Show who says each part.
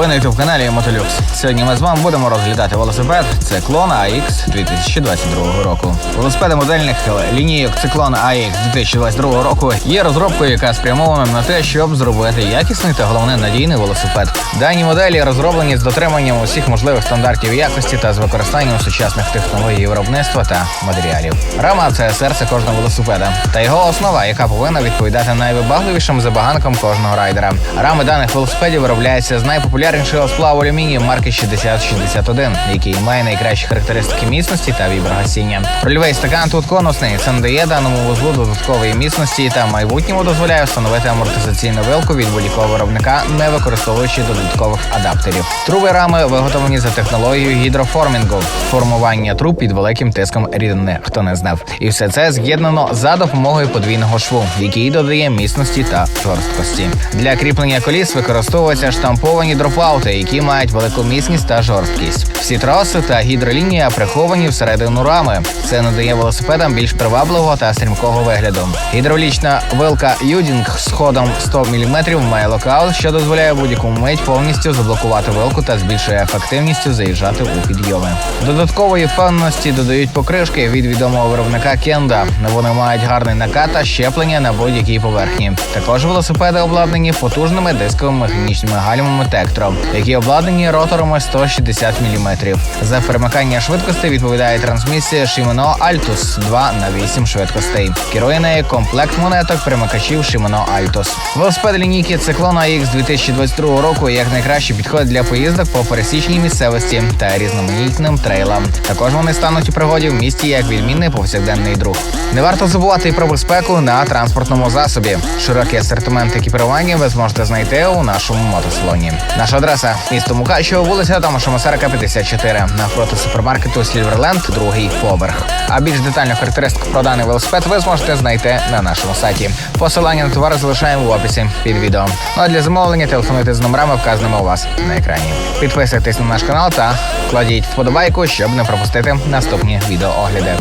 Speaker 1: Ви на youtube каналі Мотолюкс. Сьогодні ми з вами будемо розглядати велосипед Циклон AX 2022 року. Велосипеди модельних лінійок Циклон AX 2022 року є розробкою, яка спрямована на те, щоб зробити якісний та головне надійний велосипед. Дані моделі розроблені з дотриманням усіх можливих стандартів якості та з використанням сучасних технологій виробництва та матеріалів. Рама це серце кожного велосипеда та його основа, яка повинна відповідати найвибагливішим забаганкам кожного райдера. Рами даних велосипедів виробляються з найпопулярнішого сплаву алюмінію марки 6061, який має найкращі характеристики міцності та віброгасіння. Рольовий стакан тут конусний. Це надає даному вузлу додаткової міцності та в майбутньому дозволяє встановити амортизаційну вилку від будь-якого виробника, не використовуючи додаткових адаптерів. Труби рами виготовлені за технологією гідроформінгу, формування труб під великим тиском рідини. Хто не знав, і все це з'єднано за допомогою подвійного шву, який додає міцності та жорсткості. Для кріплення коліс використовуються штамповані дропаути, які мають велику міцність та жорсткість. Всі траси та гідролінія приховані всередину рами. Це надає велосипедам більш привабливого та стрімкого вигляду. Гідравлічна вилка Юдінг з ходом 100 мм має локаут, що дозволяє будь-яку мить повністю заблокувати вилку та збільшує ефективністю заїжджати у підйоми. Додаткової впевненості додають покришки від відомого виробника Кенда. Вони мають гарний накат та щеплення на будь-якій поверхні. Також велосипеди обладнані потужними дисковими механічними гальмами Tektro, які обладнані роторами 160 мм. За перемикання швидкостей відповідає трансмісія Shimano Altus 2 на 8 швидкостей. Керує нею комплект монеток перемикачів Shimano Altus. Велосипед лінійки Циклон AX 2022 року як найкраще підходить для поїздок по пересічній місцевості та різноманітним трейлам. Також вони стануть у пригоді в місті як відмінний повсякденний друг. Не варто забувати і про безпеку на транспортному засобі. Широкий асортимент екіпірування ви зможете знайти у нашому мотосалоні. Наша адреса місто Мукачево, вулиця Томаша Масарика, 54, навпроти супермаркету Сільверленд, другий поверх. А більш детальну характеристику про даний велосипед ви зможете знайти на нашому сайті. Посилання на товар залишаємо в описі під відео. Ну а для замовлення телефонуйте з номерами, вказаними у вас на екрані. Підписуйтесь на наш канал та кладіть вподобайку, щоб не пропустити наступні відеоогляди.